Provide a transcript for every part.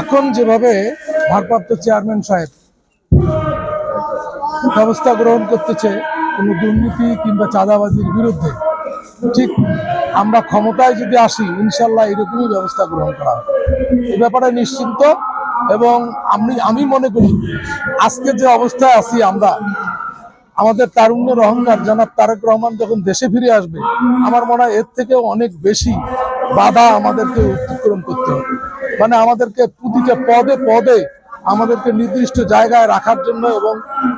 এখন যেভাবে ভারপ্রাপ্ত চেয়ারম্যান সাহেব ব্যবস্থা গ্রহণ করতেছে, কোনো দুর্নীতি কিংবা চাঁদাবাজির বিরুদ্ধে, ঠিক আমরা ক্ষমতায় যদি আসি, ইনশাল্লাহ এরকমই ব্যবস্থা গ্রহণ করা হবে। এ ব্যাপারে নিশ্চিন্ত এবং আমি আমি মনে করি আজকে যে অবস্থায় আছি আমরা, আমাদের তারুণ্যের অহংকার জনাব তারেক রহমান যখন দেশে ফিরে আসবে, আমার মনে হয় এর থেকেও অনেক বেশি বাধা আমাদেরকে অতিক্রম করতে হবে। মানে আমাদেরকে প্রতিটা পদে পদে আমাদেরকে নির্দিষ্ট জায়গায় রাখার জন্য এবং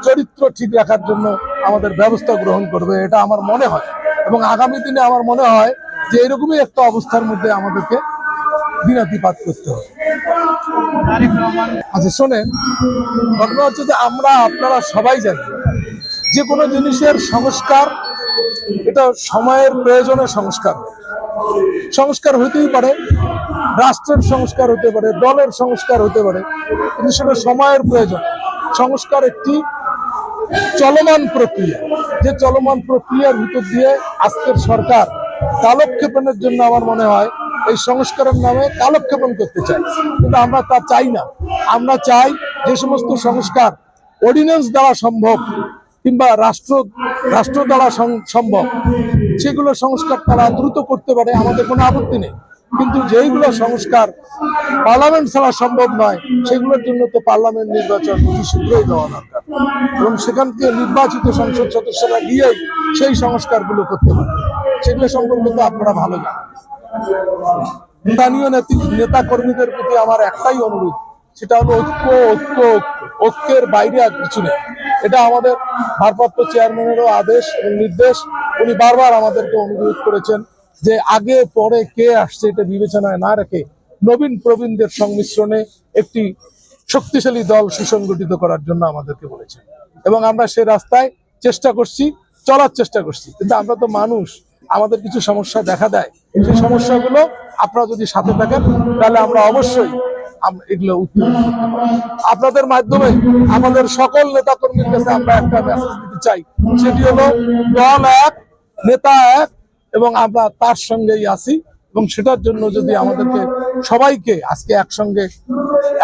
চরিত্র ঠিক রাখার জন্য আমাদের ব্যবস্থা গ্রহণ করবে, এটা আমার মনে হয়। এবং আগামী দিনে আমার মনে হয় যে এরকমই একটা অবস্থার মধ্যে আমাদেরকে দিনাতিপাত করতে হবে। আচ্ছা শোনেন, ঘটনা হচ্ছে যে আমরা, আপনারা সবাই জানি যে কোনো জিনিসের সংস্কার, এটা সময়ের প্রয়োজনে সংস্কার সংস্কার হতেই পারে রাষ্ট্রের সংস্কার হতে পারে, দলের সংস্কার হতে পারে, কিন্তু সেটা সময়ের প্রয়োজন। সংস্কার একটি চলমান প্রক্রিয়া। যে চলমান প্রক্রিয়ার ভিতর দিয়ে আজকের সরকার কালক্ষেপণের জন্য আমার মনে হয় এই সংস্কারের নামে কালক্ষেপণ করতে চাই কিন্তু আমরা তা চাই না। আমরা চাই যে সমস্ত সংস্কার অর্ডিন্যান্স দ্বারা সম্ভব কিংবা রাষ্ট্র রাষ্ট্র দ্বারা সম্ভব। সেগুলো সংস্কার তারা দ্রুত করতে পারে, আমাদের কোনো আপত্তি নেই। কিন্তু যেইগুলো সংস্কার পার্লামেন্ট ছাড়া সম্ভব নয়, সেগুলোর জন্য তো পার্লামেন্ট নির্বাচন অতি শীঘ্রই দেওয়া দরকার। এবং সেখান থেকে নির্বাচিত সংসদ সদস্যরা গিয়েই সেই সংস্কারগুলো করতে পারে সেগুলো সম্পর্কে তো আপনারা ভালো জানেন। স্থানীয় নেতৃ- কর্মীদের প্রতি আমার একটাই অনুরোধ, সেটা হলো ঐক্য ঐক্য। ঐক্যের বাইরে আর কিছু নেই। এটা আমাদের ভারপ্রাপ্ত চেয়ারম্যানেরও আদেশ এবং নির্দেশ। উনি বারবার আমাদেরকে অনুরোধ করেছেন যে আগে, পরে কে আসছে এটা বিবেচনায় না রেখে নবীন প্রবীণদের সংমিশ্রণে একটি শক্তিশালী দল সুসংগঠিত করার জন্য আমাদেরকে বলেছেন। এবং আমরা সে রাস্তায় চেষ্টা করছি, চলার চেষ্টা করছি। কিন্তু আমরা তো মানুষ, আমাদের কিছু সমস্যা দেখা দেয়। সেই সমস্যাগুলো আপনারা যদি সাথে থাকেন, তাহলে আমরা অবশ্যই এগুলো উত্তর আপনাদের মাধ্যমে আমাদের সকল নেতা কর্মীর কাছে আমরা একটা মেসেজ দিতে চাই। সেটি হলো দল এক, নেতা এক এবং আমরা তার সঙ্গেই আছি এবং সেটার জন্য যদি আমাদেরকে সবাইকে আজকে একসঙ্গে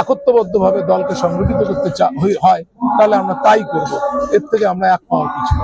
একত্রবদ্ধ ভাবে দলকে সংগঠিত করতে হয়, তাহলে আমরা তাই করব এর থেকে আমরা এক পাওয়ার কিছু।